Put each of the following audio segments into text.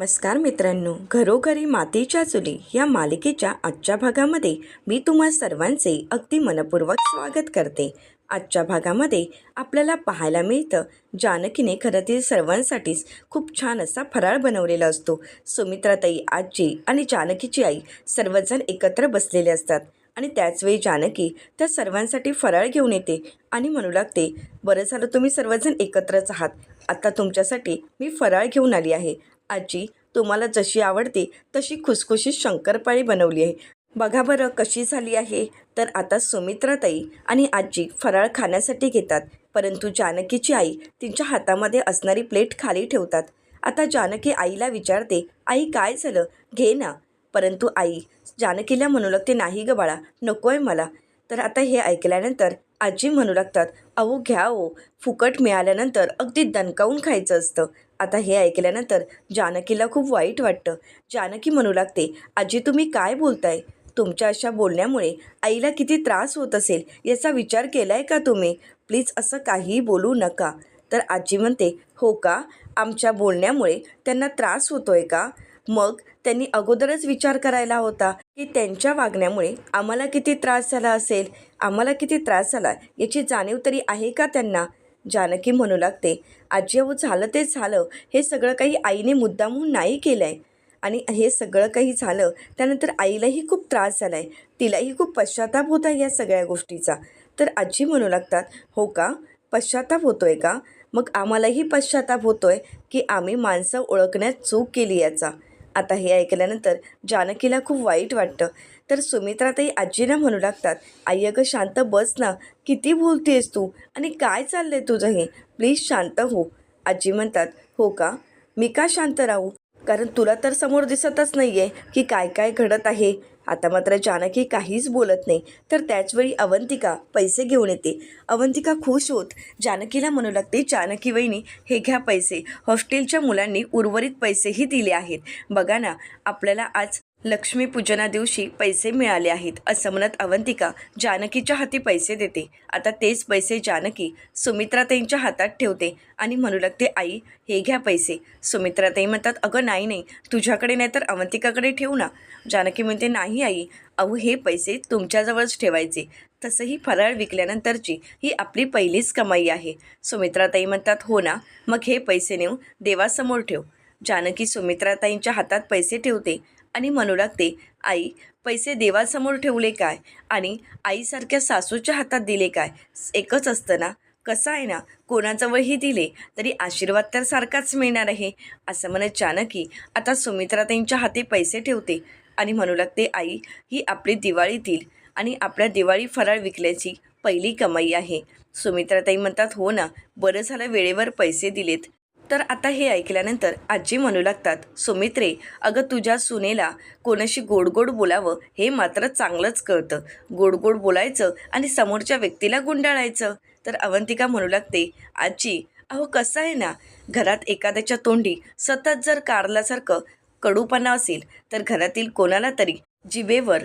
नमस्कार मित्रांनो घरोघरी मातीच्या चुली या मालिकेच्या आजच्या भागामध्ये मी तुम्हा सर्वांचे अगदी मनपूर्वक स्वागत करते. आजच्या भागामध्ये आपल्याला पाहायला मिळतं जानकीने खरंतर सर्वांसाठीच खूप छान असा फराळ बनवलेला असतो. सुमित्राताई आजी आणि जानकीची आई सर्वजण एकत्र बसलेले असतात आणि त्याचवेळी जानकी त्या सर्वांसाठी फराळ घेऊन येते आणि म्हणू लागते बरं झालं तुम्ही सर्वजण एकत्रच आहात. आता तुमच्यासाठी मी फराळ घेऊन आली आहे. आजी तुम्हाला जशी आवडते तशी खुसखुशीत शंकरपाळी बनवली आहे. बघा बरं कशी झाली आहे? तर आता सुमित्राताई आणि आजी फराळ खाण्यासाठी घेतात. परंतु जानकीची आई तिच्या हातामध्ये असणारी प्लेट खाली ठेवतात. आता जानकी आईला विचारते आई काय झालं? घे ना. परंतु आई जानकीला म्हणू लागते नाही ग बाळा नको आहे मला. तर आता हे ऐकल्यानंतर आजी म्हणू लागतात अहो घ्या ओ फुकट मिळाल्यानंतर अगदी दणकावून खायचं असतं. आता हे ऐकल्यानंतर जानकीला खूप वाईट वाटतं. जानकी म्हणू लागते आजी तुम्ही काय बोलताय? तुमच्या अशा बोलण्यामुळे आईला किती त्रास होत असेल याचा विचार केला आहे का तुम्ही? प्लीज असं काहीही बोलू नका. तर आजी म्हणते हो का? आमच्या बोलण्यामुळे त्यांना त्रास होतोय का? मग त्यांनी अगोदरच विचार करायला होता की त्यांच्या वागण्यामुळे आम्हाला किती त्रास झाला असेल आम्हाला किती त्रास झाला याची जाणीव तरी आहे का त्यांना? जानकी म्हणू लागते आजी अहो झालं ते झालं. हे सगळं काही आईने मुद्दामहून नाही केलं आहे आणि हे सगळं काही झालं त्यानंतर आईलाही खूप त्रास झाला आहे तिलाही खूप पश्चाताप होत आहे या सगळ्या गोष्टीचा. तर आजी म्हणू लागतात हो का? पश्चाताप होतो आहे का? मग आम्हालाही पश्चाताप होतो आहे की आम्ही माणसं ओळखण्यात चूक केली याचा. आता हे ऐकल्यानंतर जानकीला खूप वाईट वाटतं. तर सुमित्राताई आजीला म्हणू लागतात आई अगं शांत बस ना किती बोलतेस तू? आणि काय चाललं आहे तुझं हे? प्लीज शांत हो. आजी म्हणतात हो का? मी का शांत राहू? कारण तुला तर समोर दिसतच नाही आहे की काय काय घडत आहे. आता मात्र जानकी काहीच बोलत नाही. तर त्याचवेळी अवंतिका पैसे घेऊन येते. अवंतिका खुश होत जानकीला म्हणू लागते जानकी वहिनी हे घ्या पैसे. हॉस्टेलच्या मुलांनी उर्वरित पैसेही दिले आहेत. बघा ना आपल्याला आज लक्ष्मीपूजना दिवशी पैसे मिळाले आहेत असं म्हणत अवंतिका जानकीच्या हाती पैसे देते. आता तेच पैसे जानकी सुमित्राताईंच्या हातात ठेवते आणि म्हणू लागते आई हे घ्या पैसे. सुमित्राताई म्हणतात अगं नाही नाही तुझ्याकडे नाही तर अवंतिकाकडे ठेवू ना. जानकी म्हणते नाही आई अहो हे पैसे तुमच्याजवळच ठेवायचे. तसंही फराळ विकल्यानंतरची ही आपली पहिलीच कमाई आहे. सुमित्राताई म्हणतात हो ना मग हे पैसे नेऊ देवासमोर ठेव. जानकी सुमित्राताईंच्या हातात पैसे ठेवते. आणि म्हणू लागते आई पैसे देवासमोर ठेवले काय? आणि आईसारख्या सासूच्या हातात दिले काय? एकच असतं ना? कसं आहे ना? कोणाजवळही दिले तरी आशीर्वाद तर सारखाच मिळणार आहे. असं म्हणत जानकी आता सुमित्राताईंच्या हाती पैसे ठेवते आणि म्हणू लागते आई ही आपली दिवाळीतील आणि आपल्या दिवाळी फराळ विकल्याची पहिली कमाई आहे. सुमित्राताई म्हणतात हो ना बरं झालं वेळेवर पैसे दिलेत. तर आता हे ऐकल्यानंतर आजी म्हणू लागतात सुमित्रे अगं तुझ्या सुनेला कोणाशी गोड गोड बोलावं हे मात्र चांगलंच कळतं. गोड गोड बोलायचं आणि समोरच्या व्यक्तीला गुंडाळायचं. तर अवंतिका म्हणू लागते आजी अहो कसं आहे ना घरात एखाद्याच्या तोंडी सतत जर कारल्यासारखं कडूपणा असेल तर घरातील कोणाला तरी जिवेवर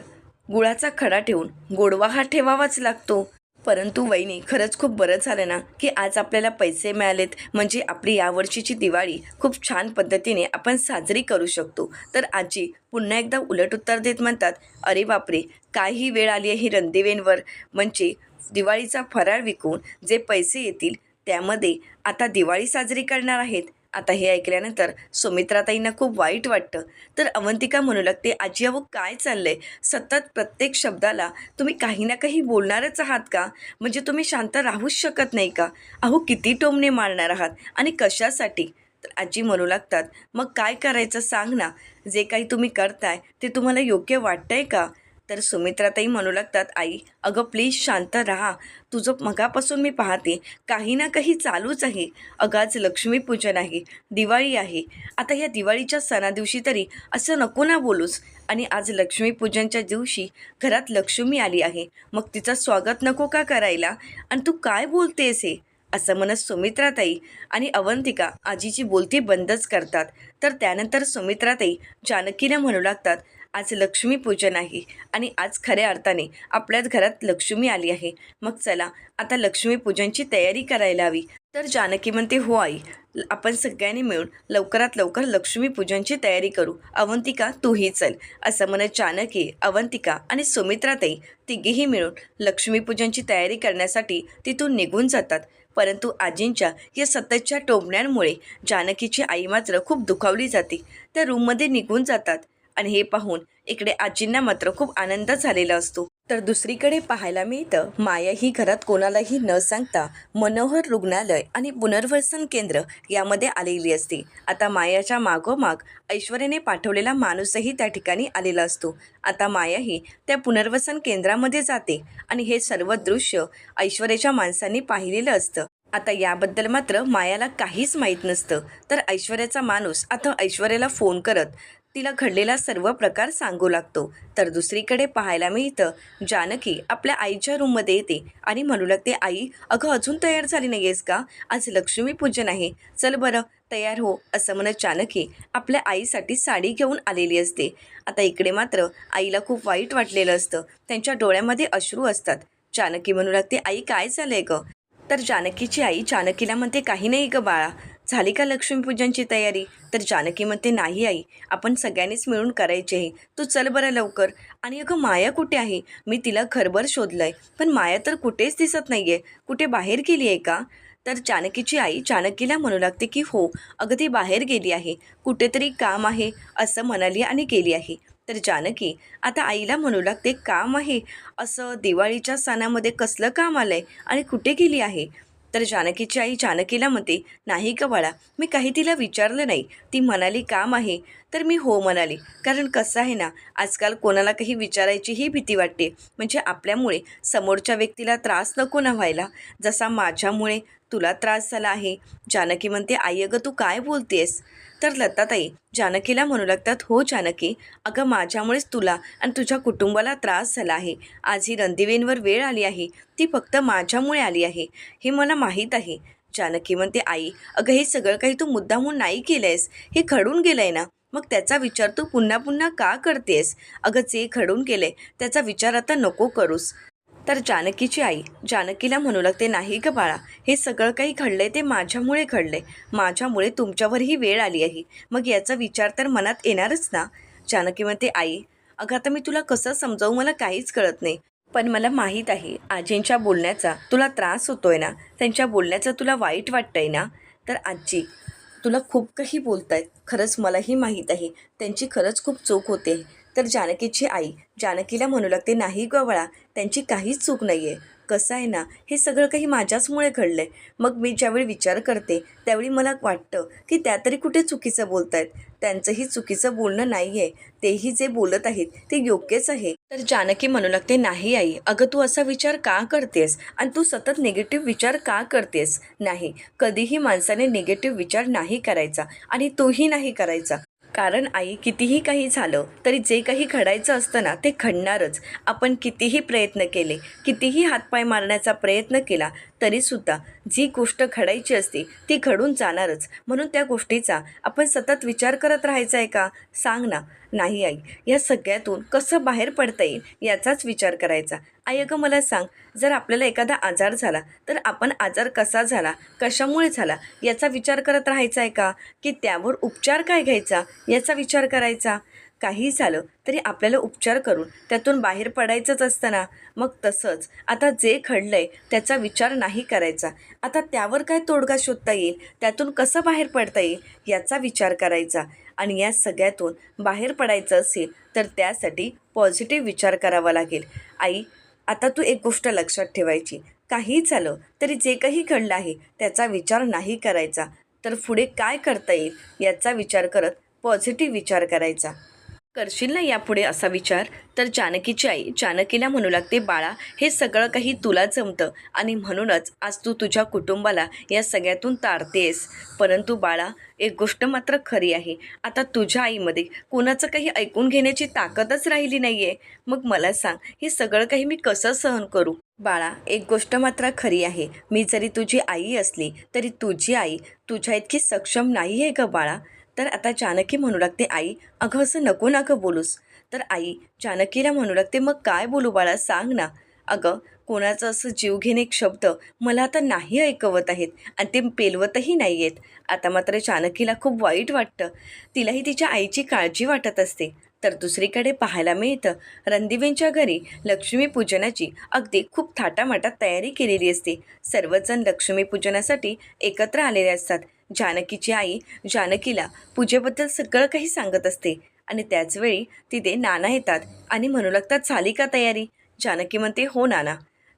गुळाचा खडा ठेवून गोडवा हा ठेवावाच लागतो. परंतु वहिनी खरंच खूप बरं झालं ना की आज आपल्याला पैसे मिळालेत. म्हणजे आपली यावर्षीची दिवाळी खूप छान पद्धतीने आपण साजरी करू शकतो. तर आजी पुन्हा एकदा उलट उत्तर देत म्हणतात अरे बापरे काही वेळ आली आहे ही रणदिवेंवर म्हणजे दिवाळीचा फराळ विकून जे पैसे येतील त्यामध्ये आता दिवाळी साजरी करणार आहेत. आता हे ऐकल्यानंतर सुमित्राताईंना खूप वाईट वाटतं. तर अवंतिका म्हणू लागते आजी अहो काय चाललंय? सतत प्रत्येक शब्दाला तुम्ही काही ना काही बोलणारच आहात का? म्हणजे तुम्ही शांत राहूच शकत नाही का? अहो किती टोमणे मारणार आहात? आणि कशासाठी? तर आजी म्हणू लागतात मग काय करायचं सांग ना. जे काही तुम्ही करताय ते तुम्हाला योग्य वाटतंय का? तर सुमित्राताई म्हणू लागतात आई अगं प्लीज शांत राहा. तुझं मगापासून मी पाहते काही ना काही चालूच आहे. अगं आज लक्ष्मीपूजन आहे दिवाळी आहे. आता या दिवाळीच्या सणादिवशी तरी असं नको ना बोलूस. आणि आज लक्ष्मीपूजनच्या दिवशी घरात लक्ष्मी आली आहे. मग तिचं स्वागत नको का करायला? आणि तू काय बोलतेस हे? असं म्हणत सुमित्राताई आणि अवंतिका आजीची बोलती बंदच करतात. तर त्यानंतर सुमित्राताई जानकीला म्हणू लागतात आज लक्ष्मीपूजन आहे आणि आज खऱ्या अर्थाने आपल्याच घरात लक्ष्मी आली आहे. मग चला आता लक्ष्मीपूजनची तयारी करायला हवी. तर जानकी म्हणते हो आई आपण सगळ्यांनी मिळून लवकरात लवकर लक्ष्मीपूजनची तयारी करू. अवंतिका तूही चल. असं म्हणत जानकी अवंतिका आणि सुमित्राताई तिघेही मिळून लक्ष्मीपूजनची तयारी करण्यासाठी तिथून निघून जातात. परंतु आजींच्या या सततच्या टोमण्यांमुळे जानकीची आई मात्र खूप दुखावली जाते. त्या रूममध्ये निघून जातात. आणि हे पाहून इकडे आजींना मात्र खूप आनंद झालेला असतो. तर दुसरीकडे पाहायला मिळतं माया ही घरात कोणालाही न सांगता मनोहर रुग्णालय आणि पुनर्वसन केंद्र यामध्ये आलेली असते. आता मायाच्या मागोमाग ऐश्वर्याने पाठवलेला माणूसही त्या ठिकाणी आलेला असतो. आता माया ही त्या पुनर्वसन केंद्रामध्ये जाते आणि हे सर्व दृश्य ऐश्वर्याच्या माणसांनी पाहिलेलं असतं. आता याबद्दल मात्र मायाला काहीच माहीत नसतं. तर ऐश्वर्याचा माणूस आता ऐश्वर्याला फोन करत तिला घडलेला सर्व प्रकार सांगू लागतो. तर दुसरीकडे पाहायला मिळतं जानकी आपल्या आईच्या रूममध्ये येते आणि म्हणू लागते आई अगं अजून तयार झाली नाही आहेस का? आज लक्ष्मीपूजन आहे. चल बरं तयार हो असं म्हणत जानकी आपल्या आईसाठी साडी घेऊन आलेली असते. आता इकडे मात्र आईला खूप वाईट वाटलेलं असतं. त्यांच्या डोळ्यामध्ये अश्रू असतात. जानकी म्हणू लागते आई काय झालंय गं? तर जानकीची आई जानकीला म्हणते काही नाही ग बाळा. झाली का लक्ष्मीपूजनची तयारी? तर जानकी म्हणते नाही आई आपण सगळ्यांनीच मिळून करायची आहे. तू चल बरं लवकर. आणि अगं माया कुठे आहे? मी तिला घरभर शोधलंय. पण माया तर कुठेच दिसत नाही आहे कुठे बाहेर गेली आहे का? तर जानकीची आई जानकीला म्हणू लागते की हो अगं ती बाहेर गेली आहे. कुठेतरी काम आहे असं म्हणाली आणि गेली आहे. तर जानकी आता आईला म्हणू लागते काम आहे. असं दिवाळीच्या सणामध्ये कसलं काम आलं आहे आणि कुठे गेली आहे? तर जानकीची आई जानकीला म्हणते नाही का बाळा मी काही तिला विचारलं नाही. ती म्हणाली काम आहे. तर मी हो म्हणाली. कारण कसं आहे ना आजकाल कोणाला काही विचारायचीही भीती वाटते. म्हणजे आपल्यामुळे समोरच्या व्यक्तीला त्रास नको ना व्हायला. जसा माझ्यामुळे तुला त्रास झाला आहे. जानकी म्हणते आई अगं तू काय बोलतेस? तर लताताई जानकीला म्हणू लागतात हो जानकी अगं माझ्यामुळेच तुला आणि तुझ्या कुटुंबाला त्रास झाला आहे. आज ही रणदिवेंवर वेळ आली आहे. ती फक्त माझ्यामुळे आली आहे. हे मला माहीत आहे. जानकी म्हणते आई अगं हे सगळं काही तू मुद्दामून नाही केलं आहेस हे घडून गेलं आहे ना? मग त्याचा विचार तू पुन्हा पुन्हा का करतेस अगं जे घडून गेले त्याचा विचार आता नको करूस. तर जानकीची आई. जानकीला म्हणू लागते नाही ग बाळा हे सगळं काही घडलंय ते माझ्यामुळे घडलंय. माझ्यामुळे तुमच्यावरही वेळ आली आहे. मग याचा विचार तर मनात येणारच ना. जानकी म्हणते आई अगं आता मी तुला कसं समजावू मला काहीच कळत नाही. पण मला माहीत आहे आजींच्या बोलण्याचा तुला त्रास होतोय ना? त्यांच्या बोलण्याचं तुला वाईट वाटतंय ना? तर आजी तुला खूप काही बोलतायत. खरंच मलाही माहीत आहे. त्यांची खरंच खूप चूक होते. तर जानकीची आई. जानकीला म्हणू लागते नाही गवळा त्यांची काहीच चूक नाही आहे कसं आहे ना हे सगळं काही माझ्याचमुळे घडलं आहे मग मी ज्यावेळी विचार करते त्यावेळी मला वाटतं की त्या तरी कुठे चुकीचं बोलत आहेत त्यांचंही चुकीचं बोलणं नाही आहे तेही जे बोलत आहेत ते योग्यच आहे. तर जानकी म्हणू लागते नाही आई अगं तू असा विचार का करतेस? आणि तू सतत निगेटिव्ह विचार का करतेस? नाही कधीही माणसाने निगेटिव्ह विचार नाही करायचा आणि तोही नाही करायचा. कारण आई कितीही काही झालं तरी जे काही घडायचं असतं ना ते घडणारच. आपण कितीही प्रयत्न केले कितीही हातपाय मारण्याचा प्रयत्न केला तरीसुद्धा जी गोष्ट घडायची असते ती घडून जाणारच. म्हणून त्या गोष्टीचा आपण सतत विचार करत राहायचा आहे का? सांग ना. नाही आई. या सगळ्यातून कसं बाहेर पडता येईल याचाच विचार करायचा. आई अगं मला सांग. जर आपल्याला एखादा आजार झाला तर आपण आजार कसा झाला कशामुळे झाला याचा विचार करत राहायचा आहे का? की त्यावर उपचार काय घ्यायचा याचा विचार करायचा? काही झालं तरी आपल्याला उपचार करून त्यातून बाहेर पडायचंच असतं ना. मग तसंच आता जे घडलंय त्याचा विचार नाही करायचा. आता त्यावर काय तोडगा शोधता येईल? त्यातून कसं बाहेर पडता येईल? याचा विचार करायचा. आणि या सगळ्यातून बाहेर पडायचं असेल तर त्यासाठी पॉझिटिव्ह विचार करावा लागेल. आई आता तू एक गोष्ट लक्षात ठेवायची. काही झालं तरी जे काही घडलं आहे त्याचा विचार नाही करायचा. तर पुढे काय करता येईल याचा विचार करत पॉझिटिव्ह विचार करायचा. करशील ना यापुढे असा विचार? तर जानकीची आई जानकीला म्हणू लागते बाळा हे सगळं काही तुला जमतं आणि म्हणूनच आज तू तुझ्या कुटुंबाला या सगळ्यातून तारतेस. परंतु बाळा एक गोष्ट मात्र खरी आहे. आता तुझ्या आईमध्ये कोणाचं काही ऐकून घेण्याची ताकदच राहिली नाही आहे मग मला सांग हे सगळं काही मी कसं सहन करू? बाळा एक गोष्ट मात्र खरी आहे. मी जरी तुझी आई असली तरी तुझी आई तुझ्या इतकी सक्षम नाही आहे का बाळा. तर आता जानकी म्हणू लागते आई अगं असं नको ना गं बोलूस. तर आई जानकीला म्हणू लागते मग काय बोलू बाळा सांग ना. अगं कोणाचं असं जीवघेणे एक शब्द मला आता नाही ऐकवत आहेत आणि ते पेलवतही नाही आहेत. आता मात्र जानकीला खूप वाईट वाटतं. तिलाही तिच्या आईची काळजी वाटत असते. तर दुसरीकडे पाहायला मिळतं रणदिवेंच्या घरी लक्ष्मीपूजनाची अगदी खूप थाटामाटात तयारी केलेली असते. सर्वजण लक्ष्मीपूजनासाठी एकत्र आलेले असतात. जानकीची आई जानकीला पूजेबद्दल सगळं काही सांगत असते. आणि त्याचवेळी तिथे नाना येतात आणि म्हणू लागतात झाली का तयारी? जानकी म्हणते हो नाना.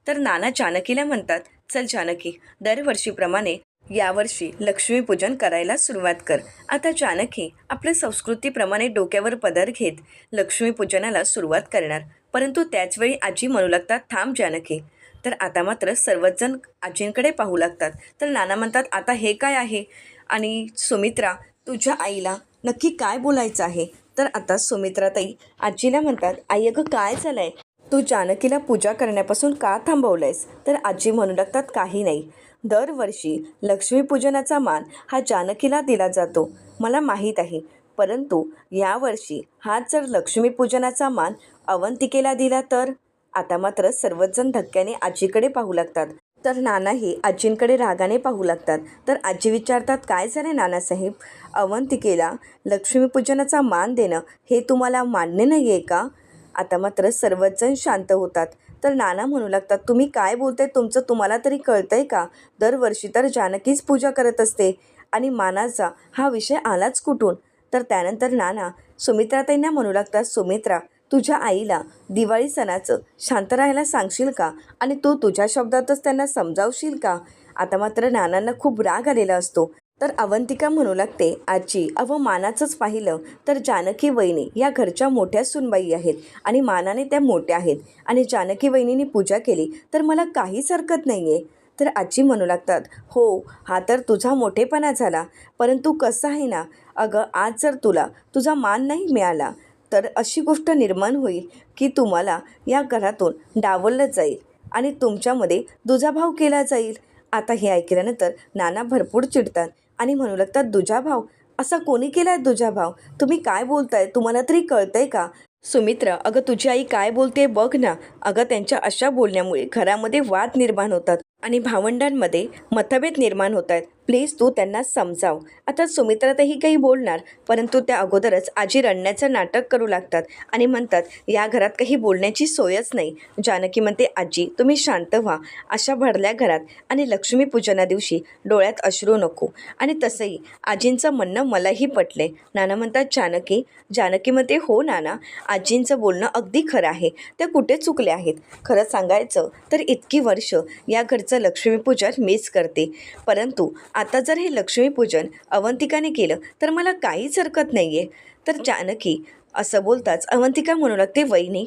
तर नाना जानकीला म्हणतात चल जानकी दरवर्षीप्रमाणे यावर्षी लक्ष्मीपूजन करायला सुरुवात कर. आता जानकी आपल्या संस्कृतीप्रमाणे डोक्यावर पदर घेत लक्ष्मीपूजनाला सुरुवात करणार. परंतु त्याचवेळी आजी म्हणू लागतात थांब जानकी तर आता मात्र सर्वचजण आजींकडे पाहू लागतात. तर नाना म्हणतात आता हे काय आहे? आणि सुमित्रा तुझ्या आईला नक्की काय बोलायचं आहे? तर आता सुमित्राताई आजीला म्हणतात आई अगं काय झालं आहे तू जानकीला पूजा करण्यापासून का थांबवलंयस? तर आजी म्हणू लागतात काही नाही. दरवर्षी लक्ष्मीपूजनाचा मान हा जानकीला दिला जातो. मला माहीत आहे. परंतु यावर्षी हा जर लक्ष्मीपूजनाचा मान अवंतिकेला दिला तर आता मात्र सर्वचजण धक्क्याने आजीकडे पाहू लागतात. तर नानाही आजींकडे रागाने पाहू लागतात. तर आजी विचारतात काय झाले नानासाहेब? अवंतिकेला लक्ष्मीपूजनाचा मान देणं हे तुम्हाला मान्य नाही आहे का? आता मात्र सर्वचजण शांत होतात. तर नाना म्हणू लागतात तुम्ही काय बोलताय? तुमचं तुम्हाला तरी कळतंय का? दरवर्षी तर जानकीच पूजा करत असते. आणि मानाचा हा विषय आलाच कुठून? तर त्यानंतर नाना सुमित्राताईंना म्हणू लागतात सुमित्रा तुझ्या आईला दिवाळी सणाचं शांत राहायला सांगशील का? आणि तू तुझ्या शब्दातच त्यांना समजावशील का? आता मात्र नानांना खूप राग आलेला असतो. तर अवंतिका म्हणू लागते आजी अव मानाचंच पाहिलं तर जानकी वहिनी या घरच्या मोठ्या सुनबाई आहेत आणि मानाने त्या मोठ्या आहेत. आणि जानकी वहिनीने पूजा केली तर मला काहीच हरकत नाही आहे तर आजी म्हणू लागतात हो हा तर तुझा मोठेपणा झाला. परंतु कसं आहे ना? अगं आज जर तुला तुझा मान नाही मिळाला तर अशी गोष्ट निर्माण होईल की तुम्हाला या घरातून डावललं जाईल आणि तुमच्यामध्ये दुजाभाव केला जाईल. आता हे ऐकल्यानंतर नाना भरपूर चिडतात आणि म्हणू लागतात दुजाभाव? असा कोणी केला आहे दुजाभाव? तुम्ही काय बोलताय? तुम्हाला तरी कळतंय का? सुमित्रा अगं तुझी आई काय बोलते बघ ना. अगं त्यांच्या अशा बोलण्यामुळे घरामध्ये वाद निर्माण होतात आणि भावंडांमध्ये मतभेद निर्माण होत आहेत. प्लीज तू त्यांना समजाव. आता सुमित्रातही काही बोलणार परंतु त्या अगोदरच आजी रडण्याचं नाटक करू लागतात आणि म्हणतात या घरात काही बोलण्याची सोयच नाही. जानकी म्हणते आजी तुम्ही शांत व्हा. अशा भरल्या घरात आणि लक्ष्मीपूजना दिवशी डोळ्यात अश्रू नको. आणि तसंही आजींचं म्हणणं मलाही पटले. नाना म्हणतात जानकी जानकी म्हणते हो नाना आजींचं बोलणं अगदी खरं आहे. त्या कुठे चुकले आहेत? खरं सांगायचं तर इतकी वर्ष या घरचं लक्ष्मीपूजन मीच करते. परंतु आता जर हे लक्ष्मीपूजन अवंतिकाने केलं तर मला काहीच हरकत नाही आहे तर जानकी असं बोलताच अवंतिका म्हणू लागते वहिनी.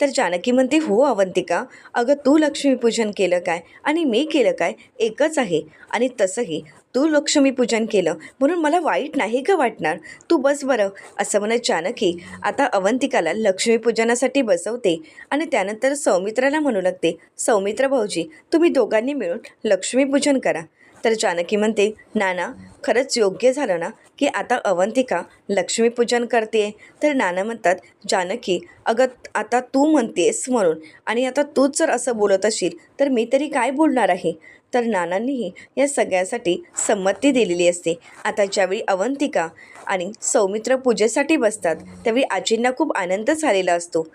तर जानकी म्हणते हो अवंतिका. अगं तू लक्ष्मीपूजन केलं काय? आणि मी केलं काय? एकच आहे. आणि तसंही तू लक्ष्मीपूजन केलं म्हणून मला वाईट नाही का वाटणार? तू बस बरं असं म्हणत जानकी आता अवंतिकाला लक्ष्मीपूजनासाठी बसवते आणि त्यानंतर सौमित्राला म्हणू लागते सौमित्र भाऊजी तुम्ही दोघांनी मिळून लक्ष्मीपूजन करा. तर जानकी म्हणते नाना खरंच योग्य झालं ना की आता अवंतिका लक्ष्मीपूजन करते तर नाना म्हणतात जानकी अगं आता तू म्हणतेस म्हणून आणि आता तूच जर असं बोलत असशील तर मी तरी काय बोलणार आहे? तर नानांनीही या सगळ्यासाठी संमती दिलेली असते. आता ज्यावेळी अवंतिका आणि सौमित्र पूजेसाठी बसतात त्यावेळी आजींना खूप आनंद झालेला असतो.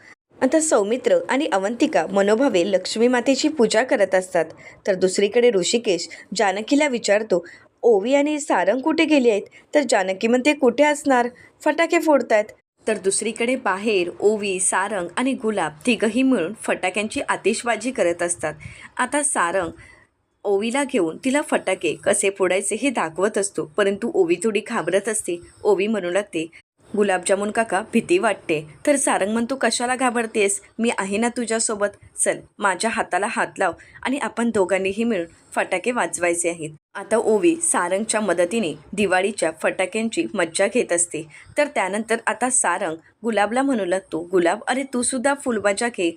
आता सौमित्र आणि अवंतिका मनोभावे लक्ष्मी मातेची पूजा करत असतात. तर दुसरीकडे ऋषिकेश जानकीला विचारतो ओवी आणि सारंग कुठे गेली आहेत? तर जानकी म्हणते कुठे असणार? फटाके फोडतायत. तर दुसरीकडे बाहेर ओवी सारंग आणि गुलाब तिघही मिळून फटाक्यांची आतिषबाजी करत असतात. आता सारंग ओवीला घेऊन तिला फटाके कसे फोडायचे हे दाखवत असतो परंतु ओवी थोडी घाबरत असते. ओवी म्हणू लागते गुलाबजामुन काका भीती वाटते. तर सारंग म्हणतो कशाला घाबरतेस? मी आहे ना तुझ्यासोबत. चल माझ्या हाताला हात लाव आणि आपण दोघांनीही मिळून फटाके वाजवायचे आहेत. आता ओवी सारंगच्या मदतीने दिवाळीच्या फटाक्यांची मज्जा घेत असते. तर त्यानंतर आता सारंग गुलाबला म्हणू लागतो गुलाब अरे तू सुद्धा फुलबाजा घे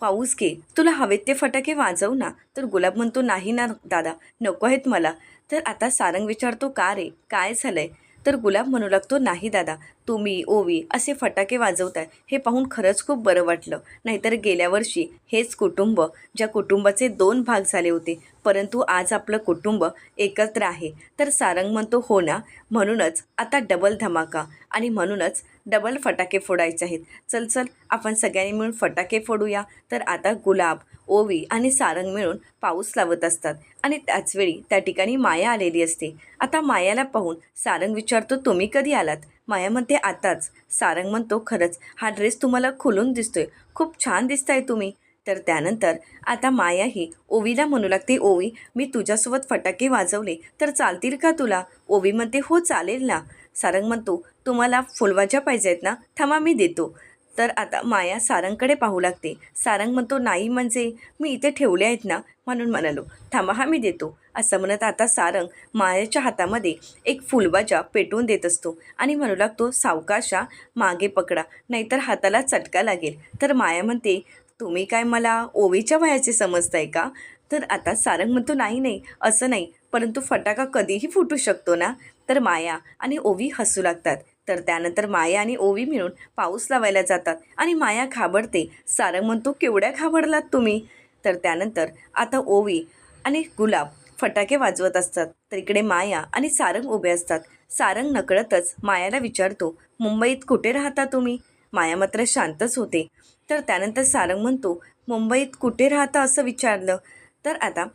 पाऊस घे. तुला हवेत ते फटाके वाजव ना. तर गुलाब म्हणतो नाही ना दादा नको आहेत मला. तर आता सारंग विचारतो का रे? काय झालंय? तर गुलाब म्हणू लागतो नाही दादा तुम्ही ओवी असे फटाके वाजवताय. हे पाहून खरंच खूप बरं वाटलं. नाहीतर गेल्या वर्षी हेच कुटुंब ज्या कुटुंबाचे दोन भाग झाले होते परंतु आज आपलं कुटुंब एकत्र आहे. तर सारंग म्हणतो हो ना म्हणूनच आता डबल धमाका. आणि म्हणूनच डबल फटाके फोडायचे आहेत. चल चल आपण सगळ्यांनी मिळून फटाके फोडूया. तर आता गुलाब ओवी आणि सारंग मिळून पाऊस लावत असतात. आणि त्याचवेळी त्या ठिकाणी माया आलेली असते. आता मायाला पाहून सारंग विचारतो तुम्ही कधी आलात? माया म्हणते आताच. सारंग म्हणतो खरंच हा ड्रेस तुम्हाला खुलून दिसतोय. खूप छान दिसताय तुम्ही. तर त्यानंतर आता माया ही ओवीला म्हणू लागते ओवी मी तुझ्यासोबत फटाके वाजवले तर चालतील का तुला? ओवी म्हणते हो चालेल ना. सारंग म्हणतो तुम्हाला फुलवाज्या पाहिजे आहेत ना? थांबा मी देतो. तर आता माया सारंगकडे पाहू लागते. सारंग म्हणतो नाही म्हणजे? मी इथे ठेवले आहेत ना? म्हणून म्हणालो थांबा हा मी देतो. असं म्हणत आता सारंग मायाच्या हातामध्ये एक फुलबाजा पेटवून देत असतो आणि म्हणू लागतो सावकाशा मागे पकडा नाहीतर हाताला चटका लागेल. तर माया म्हणते तुम्ही काय मला ओवीच्या वयाचे समजताय का? तर आता सारंग म्हणतो नाही नाही असं नाही परंतु फटाका कधीही फुटू शकतो ना? तर माया आणि ओवी हसू लागतात. तर त्यानंतर माया आणि ओवी मिळून पाऊस लावायला जातात आणि माया घाबरते. सारंग म्हणतो केवढ्या घाबरलात तुम्ही? तर त्यानंतर आता ओवी आणि गुलाब फटाके वाजवत असतात. तर इकडे माया आणि सारंग उभे असतात. सारंग नकळतच मायाला विचारतो मुंबईत कुठे राहता तुम्ही? माया मात्र शांतच होते. तर त्यानंतर सारंग म्हणतो मुंबईत कुठे राहता? असं विचारलं. तर आता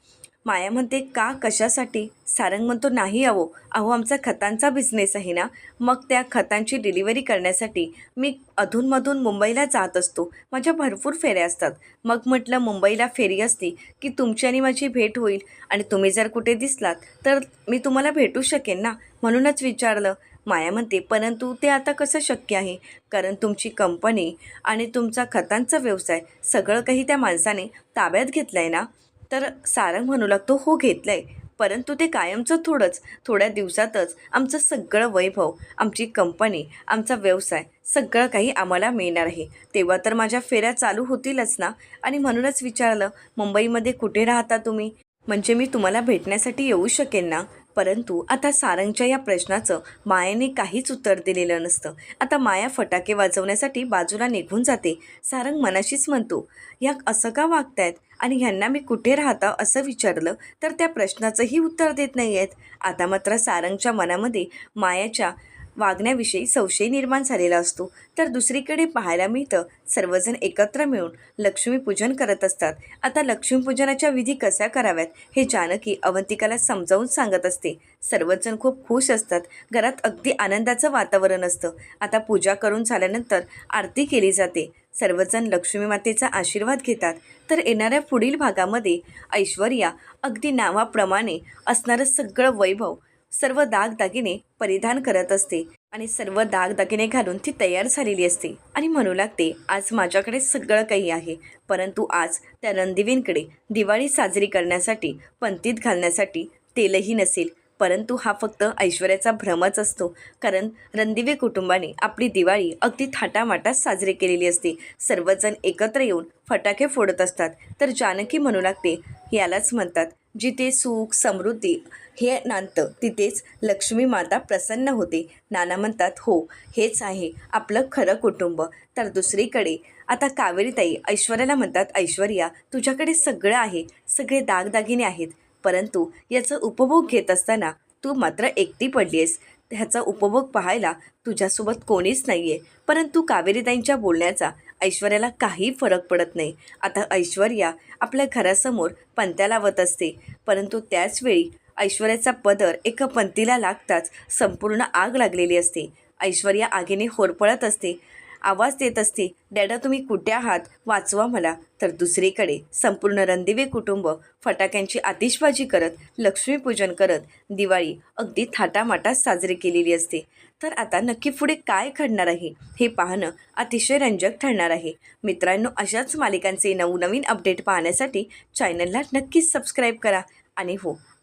माया म्हणते का? कशासाठी? सारंग म्हणतो नाही अहो. अहो आमचा खतांचा बिझनेस आहे ना. मग त्या खतांची डिलिव्हरी करण्यासाठी मी अधूनमधून मुंबईला जात असतो. माझ्या भरपूर फेऱ्या असतात. मग म्हटलं मुंबईला फेरी असती की तुमची आणि माझी भेट होईल. आणि तुम्ही जर कुठे दिसलात तर मी तुम्हाला भेटू शकेन ना? म्हणूनच विचारलं. माया म्हणते परंतु ते आता कसं शक्य आहे? कारण तुमची कंपनी आणि तुमचा खतांचा व्यवसाय सगळं काही त्या माणसाने ताब्यात घेतलं आहे ना. तर सारंग म्हणू लागतो हो घेतलं आहे परंतु ते कायमचं थोडंच थोड्या दिवसातच आमचं सगळं वैभव आमची कंपनी आमचा व्यवसाय सगळं काही आम्हाला मिळणार आहे. तेव्हा तर माझ्या फेऱ्या चालू होतीलच ना? आणि म्हणूनच विचारलं मुंबईमध्ये कुठे राहता तुम्ही? म्हणजे मी तुम्हाला भेटण्यासाठी येऊ शकेन ना? परंतु आता सारंगच्या या प्रश्नाचं मायाने काहीच उत्तर दिलेलं नसतं. आता माया फटाके वाजवण्यासाठी बाजूला निघून जाते. सारंग मनाशीच म्हणतो या असं का वागतायत? आणि ह्यांना मी कुठे राहता असं विचारलं तर त्या प्रश्नाचंही उत्तर देत नाही आहेत आता मात्र सारंगच्या मनामध्ये मायाच्या वागण्याविषयी संशय निर्माण झालेला असतो. तर दुसरीकडे पाहायला मिळतं सर्वजण एकत्र मिळून लक्ष्मीपूजन करत असतात. आता लक्ष्मीपूजनाच्या विधी कशा कराव्यात हे जानकी अवंतिकाला समजावून सांगत असते. सर्वजण खूप खुश असतात. घरात अगदी आनंदाचं वातावरण असतं. आता पूजा करून झाल्यानंतर आरती केली जाते. सर्वजण लक्ष्मी मातेचा आशीर्वाद घेतात. तर येणाऱ्या पुढील भागामध्ये ऐश्वर्या अगदी नावाप्रमाणे असणारं सगळं वैभव सर्व दागदागिने परिधान करत असते आणि सर्व दागदागिने घालून ती तयार झालेली असते. आणि म्हणू लागते आज माझ्याकडे सगळं काही आहे परंतु आज त्या रणदिवींकडे दिवाळी साजरी करण्यासाठी पंतीत घालण्यासाठी तेलही नसेल. परंतु हा फक्त ऐश्वर्याचा भ्रमच असतो. कारण रणदिवे कुटुंबाने आपली दिवाळी अगदी थाटामाटात साजरी केलेली असते. सर्वजण एकत्र येऊन फटाके फोडत असतात. तर जानकी म्हणू लागते यालाच म्हणतात जिथे सुख समृद्धी हे नांदतं तिथेच लक्ष्मी माता प्रसन्न होते. नाना म्हणतात हो हेच आहे आपलं खरं कुटुंब. तर दुसरीकडे आता कावेरीताई ऐश्वर्याला म्हणतात ऐश्वर्या तुझ्याकडे सगळं आहे. सगळे दागदागिने आहेत. परंतु याचा उपभोग घेत असताना तू मात्र एकटी पडली आहेस ह्याचा उपभोग पाहायला तुझ्यासोबत कोणीच नाही आहे परंतु कावेरीताईंच्या बोलण्याचा ऐश्वर्याला काही फरक पडत नाही. आता ऐश्वर्या आपल्या घरासमोर पंत्या लावत असते. परंतु त्याचवेळी ऐश्वर्याचा पदर एका पंथीला लागताच संपूर्ण आग लागलेली असते. ऐश्वर्या आगीने होरपळत असते. आवाज देत असते डॅडा तुम्ही कुठे आहात? वाचवा मला. तर दुसरीकडे संपूर्ण रणदिवे कुटुंब फटाक्यांची आतिषबाजी करत लक्ष्मीपूजन करत दिवाळी अगदी थाटामाटात साजरी केलेली असते. तर आता नक्की पुढे काय घडणार आहे हे पाहणं अतिशय रंजक ठरणार आहे. मित्रांनो अशाच मालिकांचे नवनवीन अपडेट पाहण्यासाठी चॅनलला नक्कीच सबस्क्राईब करा. आणि हो